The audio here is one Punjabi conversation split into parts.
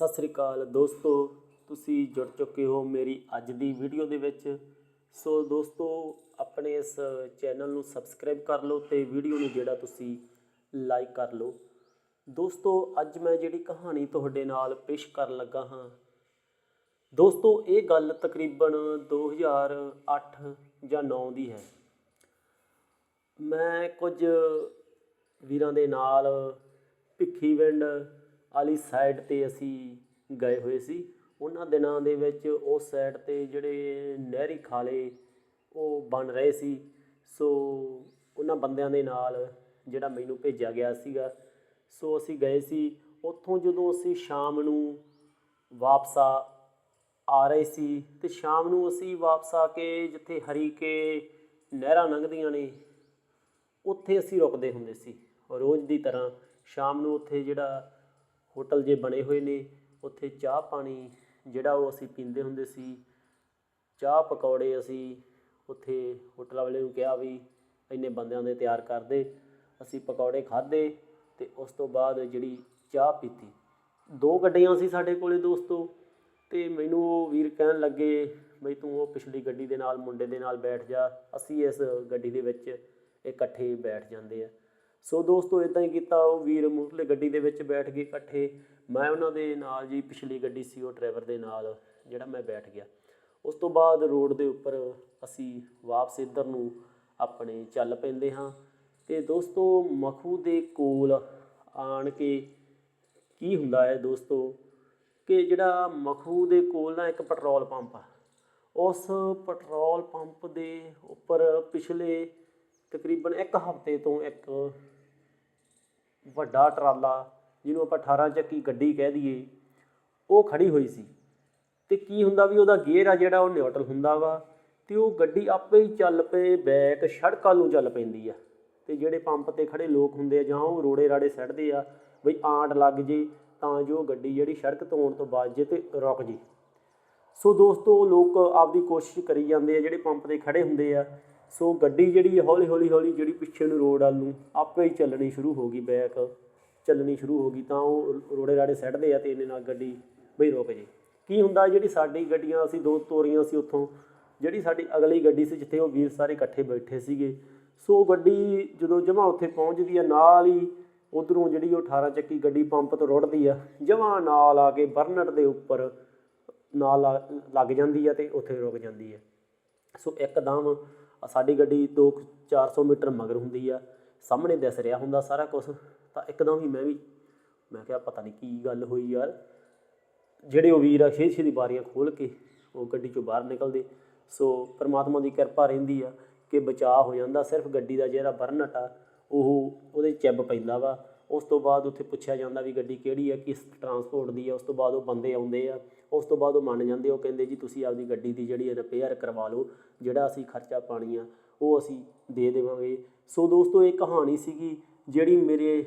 ਸਤਿ ਸ੍ਰੀ ਅਕਾਲ ਦੋਸਤੋ, ਤੁਸੀਂ ਜੁੜ ਚੁੱਕੇ ਹੋ ਮੇਰੀ ਅੱਜ ਦੀ ਵੀਡੀਓ ਦੇ ਵਿੱਚ। ਸੋ ਦੋਸਤੋ, ਆਪਣੇ ਇਸ ਚੈਨਲ ਨੂੰ ਸਬਸਕ੍ਰਾਈਬ ਕਰ ਲਓ ਤੇ ਵੀਡੀਓ ਨੂੰ ਜਿਹੜਾ ਤੁਸੀਂ ਲਾਈਕ ਕਰ ਲਓ। ਦੋਸਤੋ, ਅੱਜ ਮੈਂ ਜਿਹੜੀ ਕਹਾਣੀ ਤੁਹਾਡੇ ਨਾਲ ਪੇਸ਼ ਕਰਨ ਲੱਗਾ ਹਾਂ। ਦੋਸਤੋ, ਇਹ ਗੱਲ ਤਕਰੀਬਨ 2008 ਜਾਂ 9 ਦੀ ਹੈ। ਮੈਂ ਕੁਝ ਵੀਰਾਂ ਦੇ ਨਾਲ ਭਿੱਖੀਵਿੰਡ ਵਾਲੀ ਸਾਈਡ ਤੇ ਅਸੀਂ ਗਏ ਹੋਏ ਸੀ। ਉਹਨਾਂ ਦਿਨਾਂ ਦੇ ਵਿੱਚ ਉਸ ਸਾਈਡ ਤੇ ਜਿਹੜੇ ਨਹਿਰੀ ਖਾਲੇ ਉਹ ਬਣ ਰਹੇ ਸੀ। ਸੋ ਉਹਨਾਂ ਬੰਦਿਆਂ ਦੇ ਨਾਲ ਜਿਹੜਾ ਮੈਨੂੰ ਭੇਜਿਆ ਗਿਆ ਸੀਗਾ। ਸੋ ਅਸੀਂ ਗਏ ਸੀ। ਉੱਥੋਂ ਜਦੋਂ ਅਸੀਂ ਸ਼ਾਮ ਨੂੰ ਵਾਪਸ ਆ ਆ ਰਹੇ ਸੀ ਤੇ ਸ਼ਾਮ ਨੂੰ ਅਸੀਂ ਵਾਪਸ ਆ ਕੇ ਜਿੱਥੇ ਹਰੀਕੇ ਨਹਿਰਾਂ ਲੰਘਦੀਆਂ ਨੇ, ਉੱਥੇ ਅਸੀਂ ਰੁਕਦੇ ਹੁੰਦੇ ਸੀ। ਰੋਜ਼ ਦੀ ਤਰ੍ਹਾਂ ਸ਼ਾਮ ਨੂੰ ਉੱਥੇ ਜਿਹੜਾ ਹੋਟਲ ਜੇ ਬਣੇ ਹੋਏ ਨੇ, ਉੱਥੇ ਚਾਹ ਪਾਣੀ ਜਿਹੜਾ ਉਹ ਅਸੀਂ ਪੀਂਦੇ ਹੁੰਦੇ ਸੀ। ਚਾਹ ਪਕੌੜੇ ਅਸੀਂ ਉੱਥੇ ਹੋਟਲ ਵਾਲੇ ਨੂੰ ਕਿਹਾ ਵੀ ਇੰਨੇ ਬੰਦਿਆਂ ਦੇ ਤਿਆਰ ਕਰ ਦੇ ਅਸੀਂ ਪਕੌੜੇ ਖਾਦੇ ਤੇ ਉਸ ਤੋਂ ਬਾਅਦ ਜਿਹੜੀ ਚਾਹ ਪੀਤੀ। ਦੋ ਗੱਡੀਆਂ ਸੀ ਸਾਡੇ ਕੋਲੇ ਦੋਸਤੋ ਤੇ ਮੈਨੂੰ ਉਹ ਵੀਰ ਕਹਿਣ ਲੱਗੇ, ਬਈ ਤੂੰ ਉਹ ਪਿਛਲੀ ਗੱਡੀ ਦੇ ਨਾਲ, ਮੁੰਡੇ ਦੇ ਨਾਲ ਬੈਠ ਜਾ। ਅਸੀਂ ਇਸ ਗੱਡੀ ਦੇ ਵਿੱਚ ਇਕੱਠੇ ਬੈਠ ਜਾਂਦੇ ਆ। ਸੋ ਦੋਸਤੋ ਇਦਾਂ ਹੀ ਕੀਤਾ ਉਹ ਵੀਰ ਮੂਹਰਲੇ ਗੱਡੀ ਦੇ ਵਿੱਚ ਬੈਠ ਗਏ ਇਕੱਠੇ। ਮੈਂ ਉਹਨਾਂ ਦੇ ਨਾਲ ਜੀ, ਪਿਛਲੀ ਗੱਡੀ ਸੀ ਉਹ ਡਰਾਈਵਰ ਦੇ ਨਾਲ, ਜਿਹੜਾ ਮੈਂ ਬੈਠ ਗਿਆ। ਉਸ ਤੋਂ ਬਾਅਦ ਰੋਡ ਦੇ ਉੱਪਰ ਅਸੀਂ ਵਾਪਸ ਇੱਧਰ ਨੂੰ ਆਪਣੇ ਚੱਲ ਪੈਂਦੇ ਹਾਂ। ਤੇ ਦੋਸਤੋ, ਮਖੂ ਦੇ ਕੋਲ ਆਣ ਕੇ ਕੀ ਹੁੰਦਾ ਹੈ ਦੋਸਤੋ ਕਿ ਜਿਹੜਾ ਮਖੂ ਦੇ ਕੋਲ ਨਾ ਇੱਕ ਪੈਟਰੋਲ ਪੰਪ ਆ। ਉਸ ਪੈਟਰੋਲ ਪੰਪ ਦੇ ਉੱਪਰ ਪਿਛਲੇ ਤਕਰੀਬਨ ਇੱਕ ਹਫ਼ਤੇ ਤੋਂ ਇੱਕ ਵੱਡਾ ਟਰਾਲਾ, ਜਿਹਨੂੰ ਆਪਾਂ 18 ਚੱਕੀ ਗੱਡੀ ਕਹਿ ਦਈਏ, ਉਹ ਖੜੀ ਹੋਈ ਸੀ। ਤੇ ਕੀ ਹੁੰਦਾ ਵੀ ਉਹਦਾ ਗੇਅਰ ਆ ਜਿਹੜਾ, ਉਹ ਨਿਊਟਰਲ ਹੁੰਦਾ ਵਾ, ਤੇ ਉਹ ਗੱਡੀ ਆਪੇ ਹੀ ਚੱਲ ਪਏ, ਬੈਕ ਸੜਕਾਂ ਨੂੰ ਚੱਲ ਪੈਂਦੀ ਆ। ਤੇ ਜਿਹੜੇ ਪੰਪ ਤੇ ਖੜੇ ਲੋਕ ਹੁੰਦੇ ਆ, ਜਾਂ ਉਹ ਰੋੜੇ ਰਾੜੇ ਸੱਟਦੇ ਆ, ਬਈ ਆਂਟ ਲੱਗ ਜੇ, ਤਾਂ ਜੋ ਗੱਡੀ ਜਿਹੜੀ ਸੜਕ ਤੋਂ ਆਉਣ ਤੋਂ ਬਾਅਦ ਜੇ ਤੇ ਰੁਕ ਜੇ। ਸੋ ਦੋਸਤੋ, ਲੋਕ ਆਪਦੀ ਕੋਸ਼ਿਸ਼ ਕਰੀ ਜਾਂਦੇ ਆ, ਜਿਹੜੇ ਪੰਪ ਤੇ ਖੜੇ ਹੁੰਦੇ ਆ ਸੋ ਗੱਡੀ ਜਿਹੜੀ ਹੌਲੀ ਹੌਲੀ ਹੌਲੀ ਜਿਹੜੀ ਪਿੱਛੇ ਨੂੰ ਰੋਡ ਵੱਲ ਨੂੰ ਆਪੇ ਹੀ ਚੱਲਣੀ ਸ਼ੁਰੂ ਹੋ ਗਈ, ਬੈਕ ਚੱਲਣੀ ਸ਼ੁਰੂ ਹੋ ਗਈ, ਤਾਂ ਉਹ ਰੋੜੇ ਰਾੜੇ ਸੱਟਦੇ ਆ ਤੇ ਇਹਨੇ ਨਾਲ ਗੱਡੀ ਬਈ ਰੁਕ ਜੇ। ਕੀ ਹੁੰਦਾ ਜਿਹੜੀ ਸਾਡੀ ਗੱਡੀਆਂ ਅਸੀਂ, ਦੋ ਤੋਰੀਆਂ ਸੀ ਉੱਥੋਂ, ਜਿਹੜੀ ਸਾਡੀ ਅਗਲੀ ਗੱਡੀ ਸੀ ਜਿੱਥੇ ਉਹ ਵੀਰ ਸਾਰੇ ਇਕੱਠੇ ਬੈਠੇ ਸੀਗੇ, ਸੋ ਗੱਡੀ ਜਦੋਂ ਜਮਾ ਉੱਥੇ ਪਹੁੰਚਦੀ ਆ, ਨਾਲ ਹੀ ਉਧਰੋਂ ਜਿਹੜੀ ਉਹ 18 ਚੱਕੀ ਗੱਡੀ ਪੰਪ ਤੋਂ ਰੁੜਦੀ ਆ, ਜਮਾ ਨਾਲ ਆ ਕੇ ਬਰਨਟ ਦੇ ਉੱਪਰ ਨਾਲ ਲਾ- ਲੱਗ ਜਾਂਦੀ ਆ ਤੇ ਉੱਥੇ ਰੁਕ ਜਾਂਦੀ ਆ। ਸੋ ਇੱਕਦਮ ਸਾਡੀ ਗੱਡੀ 2 400 ਮੀਟਰ ਮਗਰ ਹੁੰਦੀ ਆ, ਸਾਹਮਣੇ ਦਿਸ ਰਿਹਾ ਹੁੰਦਾ ਸਾਰਾ ਕੁਝ ਤਾਂ ਇੱਕਦਮ ਹੀ ਮੈਂ ਵੀ, ਮੈਂ ਕਿਹਾ ਪਤਾ ਨਹੀਂ ਕੀ ਗੱਲ ਹੋਈ ਯਾਰ। ਜਿਹੜੇ ਉਹ ਵੀਰ ਆ, ਛੇ ਛੇ ਦੀ ਬਾਰੀਆਂ ਖੋਲ ਕੇ ਉਹ ਗੱਡੀ ਚੋਂ ਬਾਹਰ ਨਿਕਲਦੇ, ਸੋ ਪਰਮਾਤਮਾ ਦੀ ਕਿਰਪਾ ਰਹਿੰਦੀ ਆ ਕਿ ਬਚਾਅ ਹੋ ਜਾਂਦਾ, ਸਿਰਫ ਗੱਡੀ ਦਾ ਜਿਹੜਾ ਬਰਨਟ ਆ, ਉਹ ਉਹਦੇ ਚਿੱਬ ਪੈਂਦਾ ਵਾ। ਉਸ ਤੋਂ ਬਾਅਦ ਉੱਥੇ ਪੁੱਛਿਆ ਜਾਂਦਾ ਵੀ ਗੱਡੀ ਕਿਹੜੀ ਹੈ ਕਿਸ ਟਰਾਂਸਪੋਰਟ ਦੀ ਹੈ ਉਸ ਤੋਂ ਬਾਅਦ ਉਹ ਬੰਦੇ ਆਉਂਦੇ ਆ, ਉਸ ਤੋਂ ਬਾਅਦ ਉਹ ਮੰਨ ਜਾਂਦੇ ਉਹ ਕਹਿੰਦੇ ਜੀ ਤੁਸੀਂ ਆਪਦੀ ਗੱਡੀ ਦੀ ਜਿਹੜੀ ਰਿਪੇਅਰ ਕਰਵਾ ਲਓ, ਜਿਹੜਾ ਅਸੀਂ ਖਰਚਾ ਪਾਣੀ ਆ, ਉਹ ਅਸੀਂ ਦੇ ਦੇਵਾਂਗੇ। ਸੋ ਦੋਸਤੋ, ਇਹ ਕਹਾਣੀ ਸੀਗੀ ਜਿਹੜੀ ਮੇਰੇ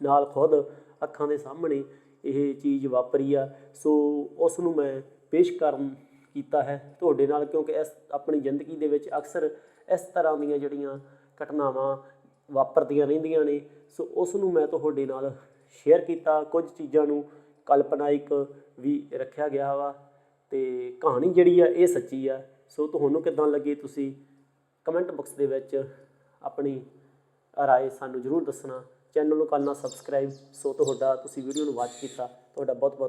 ਨਾਲ ਖੁਦ ਅੱਖਾਂ ਦੇ ਸਾਹਮਣੇ ਇਹ ਚੀਜ਼ ਵਾਪਰੀ ਆ। ਸੋ ਉਸ ਨੂੰ ਮੈਂ ਪੇਸ਼ ਕਰਨ ਕੀਤਾ ਹੈ ਤੁਹਾਡੇ ਨਾਲ, ਕਿਉਂਕਿ ਇਸ ਆਪਣੀ ਜ਼ਿੰਦਗੀ ਦੇ ਵਿੱਚ ਅਕਸਰ ਇਸ ਤਰ੍ਹਾਂ ਦੀਆਂ ਜਿਹੜੀਆਂ ਘਟਨਾਵਾਂ ਵਾਪਰਦੀਆਂ ਰਹਿੰਦੀਆਂ ਨੇ। ਸੋ ਉਸ ਨੂੰ ਮੈਂ ਤੁਹਾਡੇ ਨਾਲ ਸ਼ੇਅਰ ਕੀਤਾ। ਕੁਝ ਚੀਜ਼ਾਂ ਨੂੰ ਕਲਪਨਾਇਕ ਵੀ ਰੱਖਿਆ ਗਿਆ ਵਾ ਤੇ ਕਹਾਣੀ ਜਿਹੜੀ ਆ ਇਹ ਸੱਚੀ ਆ। ਸੋ ਤੁਹਾਨੂੰ ਕਿਦਾਂ ਲੱਗੀ ਤੁਸੀਂ ਕਮੈਂਟ ਬਾਕਸ ਦੇ ਵਿੱਚ ਆਪਣੀ ਰਾਏ ਸਾਨੂੰ ਜਰੂਰ ਦੱਸਣਾ। ਚੈਨਲ ਨੂੰ ਕਰਨਾ ਸਬਸਕ੍ਰਾਈਬ ਸੋ ਤੁਹਾਡਾ ਤੁਸੀਂ ਵੀਡੀਓ ਨੂੰ ਵਾਚ ਕੀਤਾ। ਤੁਹਾਡਾ ਬਹੁਤ ਬਹੁਤ